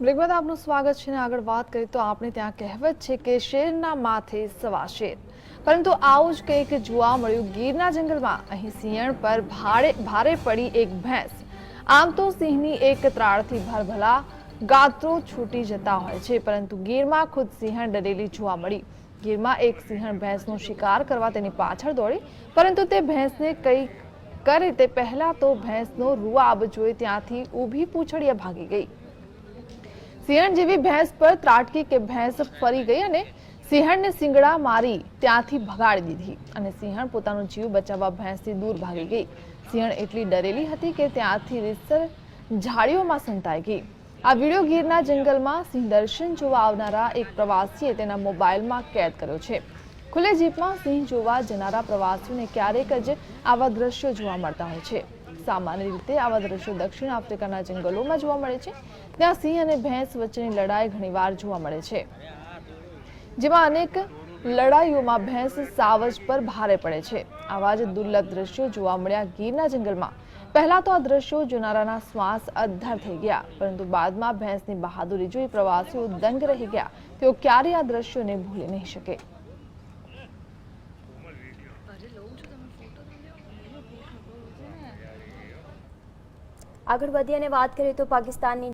Break બાદ આપનું સ્વાગત છે ને આગળ વાત કરીએ તો આપણે ત્યાં કહેવત છે કે શેરના માથે સવા શેર. પરંતુ આવું જ કંઈક જોવા મળ્યું. ગીરના જંગલમાં અહીં સિંહણ પર ભારે ભારે પડી એક ભેંસ. આમ તો સિંહની એક ત્રાળથી ભરભલા ગાત્રો છૂટી જતા હોય છે, પરંતુ ગીરમાં ખુદ સિંહણ ડરેલી જોવા મળી. ગીરમાં એક સિંહણ ભેંસનો શિકાર કરવા તેની પાછળ દોડી, પરંતુ તે ભેંસને કંઈક કરે તે પહેલાં તો ભેંસનો રૂઆબ જોઈ ત્યાંથી ઊભી પૂંછડીએ ભાગી ગઈ. સિંહણ જેવી ભેંસ પર ત્રાટકી કે ભેંસ ફરી ગઈ અને સિંહણને સિંગડા મારી ત્યાંથી ભગાડી દીધી અને સિંહણ પોતાનો જીવ બચાવવા ભેંસથી દૂર ભાગી ગઈ. સિંહણ એટલી ડરેલી હતી કે ત્યાંથી રીતસર ઝાડીઓમાં સંતાઈ ગઈ. આ વીડિયો ગીરના જંગલમાં સિંહ દર્શન જોવા આવનારા એક પ્રવાસીએ તેના મોબાઈલમાં કેદ કર્યો છે. ખુલ્લે જીપમાં સિંહ જોવા જનારા પ્રવાસીઓને ક્યારેક જ આવા દ્રશ્યો જોવા મળતા હોય છે. સામાન્ય રીતે આવા દ્રશ્યો દક્ષિણ આફ્રિકાના જંગલોમાં જોવા મળે છે. ત્યાં સિંહ અને ભેંસ વચ્ચેની લડાઈ ઘણીવાર જોવા મળે છે. જેમાં અનેક લડાઈઓમાં ભેંસ સાવજ પર ભારે પડે છે. આવા જ દુર્લભ દ્રશ્યો જોવા મળ્યા ગીરના જંગલમાં. પહેલા તો આ દ્રશ્યો જોનારાના શ્વાસ અદ્ધર થઈ ગયા, પરંતુ બાદમાં ભેંસની બહાદુરી જોઈ પ્રવાસીઓ દંગ રહી ગયા. તેઓ ક્યારેય આ દ્રશ્યોને ભૂલી નહીં શકે. આગળ વધી અને વાત કરીએ તો પાકિસ્તાનની